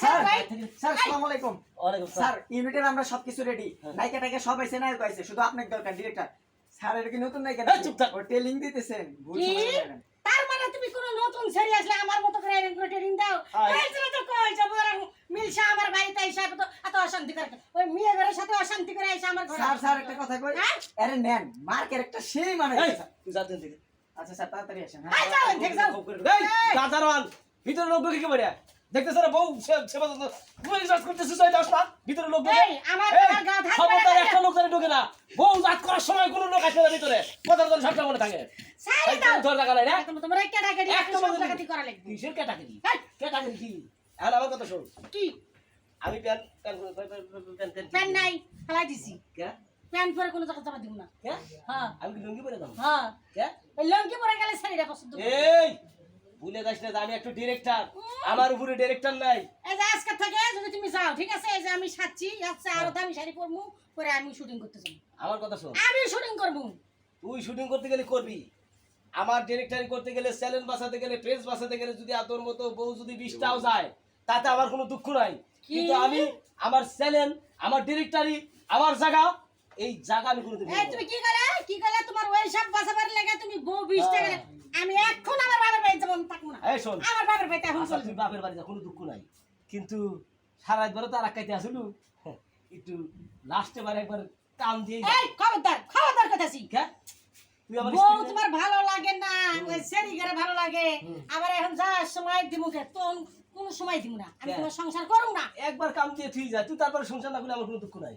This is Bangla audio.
স্যার ভাই স্যার আসসালামু আলাইকুম। ওয়ালাইকুম স্যার স্যার ইউনিটের আমরা সবকিছু রেডি নায়িকা টাইকা সব আইছে নায়ক আইছে শুধু আপনার দরকার ডিরেক্টর স্যার এটা কি নতুন নায়িকা চুপ থাক। ও টেলিং দিতেছেন ভুল কি? সময় বলেন। তার মানে তুমি কোন নতুন সেরি আসলে আমার মতো করে এরকম করে ট্রেনিং দাও? আয়। তো কই যাব মিলসা আমার বাড়িতে এসে তো এত অশান্তি করে। ওই মেয়ে ঘরের সাথে অশান্তি করে এসে আমার ঘরে স্যার স্যার একটা কথা কই? হ্যাঁ? আরে নেন মার্কের একটা সেই মানে যা দিন আচ্ছা স্যার তাড়াতাড়ি আসেন হ্যাঁ। যাও ঠিক যাও। গাজারওয়াল, ভিতরে লোক ঢুকে দেখতেছে না বউ সে- সেবা যত্ন- তুই জাত করতেছিস, ওই যাস না? ভিতরে লোক ঢুকে। এই, আমার এই, ধার খবরদার একটা লোক ঢুকে না। বউ জাত করার সময় কোনো লোক আসবে না ভিতরে। কথাটা যেন সবসময় মনে থাকে। এই, তোর জায়গা নাই না? তোমার টাকা একটা সব করা লাগবে কিসের ক্যাটাগরি? এই, ক্যাটাগরি কি? এখন আমার কথা শোন। কি আমি প্যান- নাই ফেলাই দিছি কে? প্যান পরে কোনো জায়গা জমা দিব না? হ্যাঁ আমি কি লুঙ্গি পরে যাব? হ্যাঁ কে? এই লঙ্কি পরে গেলে শাড়িটা পছন্দ এই, ভুলে যাস না আমি একটা ডিরেক্টর আমার উপরে ডিরেক্টর নাই। এই যে আজকে থেকে যদি তুমি যাও ঠিক আছে? এই যে আমি সাচ্ছি আচ্ছা আরও দামি শাড়ি পরবো পরে আমি শুটিং করতে যাব। আমার কথা শোন। আমি শুটিং করব তুই শুটিং করতে গেলে করবি। আমার ডিরেক্টরি করতে গেলে চ্যালেঞ্জ বাঁচাতে গেলে প্রেস বাঁচাতে গেলে যদি আর তোর মতো বউ যদি বিশটাও যায় তাতে আমার কোনো দুঃখ নাই? কিন্তু আমি আমার চ্যালেঞ্জ আমার ডিরেক্টরি আমার জায়গা এই জায়গা আমি কোনোদিন এই তুমি কি করে কি করে তোমার ওই সব বাসাবার লেগে তুমি বউ বিশ টাকা হ্যাঁ। আমি এখন আমার বাবার বাড়িতে যেমন থাকব না এই শোন। আমার বাবার বাড়িতে এখন তুই বাপের বাড়িতে কোনো দুঃখ নাই। কিন্তু সারা রাত তো আর কাইতে আসলু একটু লাস্টে বার একবার কাম দিয়ে এই খবরদার খবরদার কথাছি কে? তুই আমার বউ তোমার ভালো লাগে না ওই সেরি ভালো লাগে। আবার এখন যা সময় দিব কে তো কোন সময় দিব না? আমি তোমার সংসার করুম না। একবার কাম দিয়ে তুই যা তুই তারপরে সংসার না করলে আমার কোনো দুঃখ নাই।